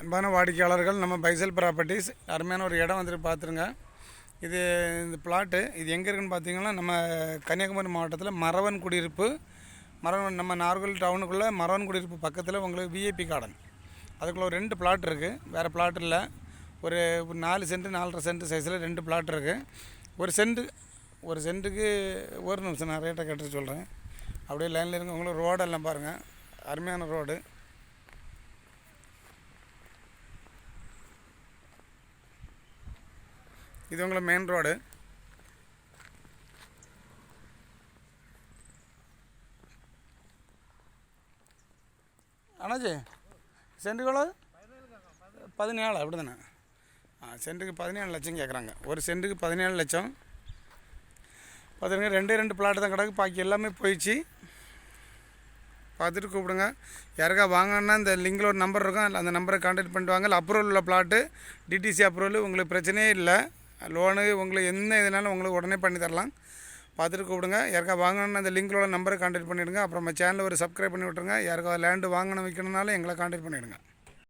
அன்பான வாடிக்கையாளர்கள் நம்ம பைசல் ப்ராப்பர்ட்டிஸ். அருமையான ஒரு இடம் வந்துட்டு பார்த்துருங்க. இது இந்த பிளாட்டு. இது எங்கே இருக்குன்னு பார்த்தீங்கன்னா நம்ம கன்னியாகுமரி மாவட்டத்தில் மரவன் குடியிருப்பு. மரவன் நம்ம நார்கோல் டவுனுக்குள்ளே மரவன் குடியிருப்பு பக்கத்தில் உங்களுக்கு விஐபி கார்டன் அதுக்குள்ளே ஒரு ரெண்டு பிளாட் இருக்குது வேறு பிளாட் இல்லை. ஒரு நாலு சென்ட் நாலரை சென்ட் சைஸில் ரெண்டு பிளாட் இருக்குது ஒரு சென்ட் ஒரு சென்ட்டுக்கு ஒரு நிமிஷம் நான் ரேட்டை கேட்டு சொல்கிறேன் அப்படியே லைனில் இருங்க. உங்களுக்கு ரோடெல்லாம் பாருங்கள் அருமையான ரோடு இது உங்களை மெயின் ரோடு அண்ணாச்சி சென்ட்டுக்கு எவ்வளோ பதினேழு அப்படி தானே ஆ சென்ட்டுக்கு பதினேழு லட்சம் கேட்குறாங்க ஒரு சென்ட்டுக்கு பதினேழு லட்சம். பார்த்துருங்க ரெண்டே ரெண்டு பிளாட் தான் கிடக்கு. பாக்கி எல்லாமே போயிடுச்சு. பார்த்துட்டு கூப்பிடுங்க. யாருக்கா வாங்கன்னா இந்த லிங்கில் ஒரு நம்பர் இருக்கும். அந்த நம்பரை கான்டாக்ட் பண்ணிட்டு வாங்க. இல்லை அப்ரூவல் உள்ள பிளாட்டு டிடிசி அப்ரூவல் உங்களுக்கு பிரச்சனையே இல்லை. லோனு உங்களுக்கு என்ன இதனாலும் உங்களுக்கு உடனே பண்ணி தரலாம். பார்த்துட்டு கூப்பிடுங்க. யாருக்கா வாங்கணும்னு அந்த லிங்க்கோட நம்பரை கான்டாக்ட் பண்ணிவிடுங்க அப்புறம் நம்ம சேனலில் ஒரு சப்ஸ்கிரைப் பண்ணி விட்ருங்க யாருக்கா லேண்டு வாங்கணும் வைக்கணுனாலும் எங்களை கான்டாக்ட் பண்ணிவிடுங்க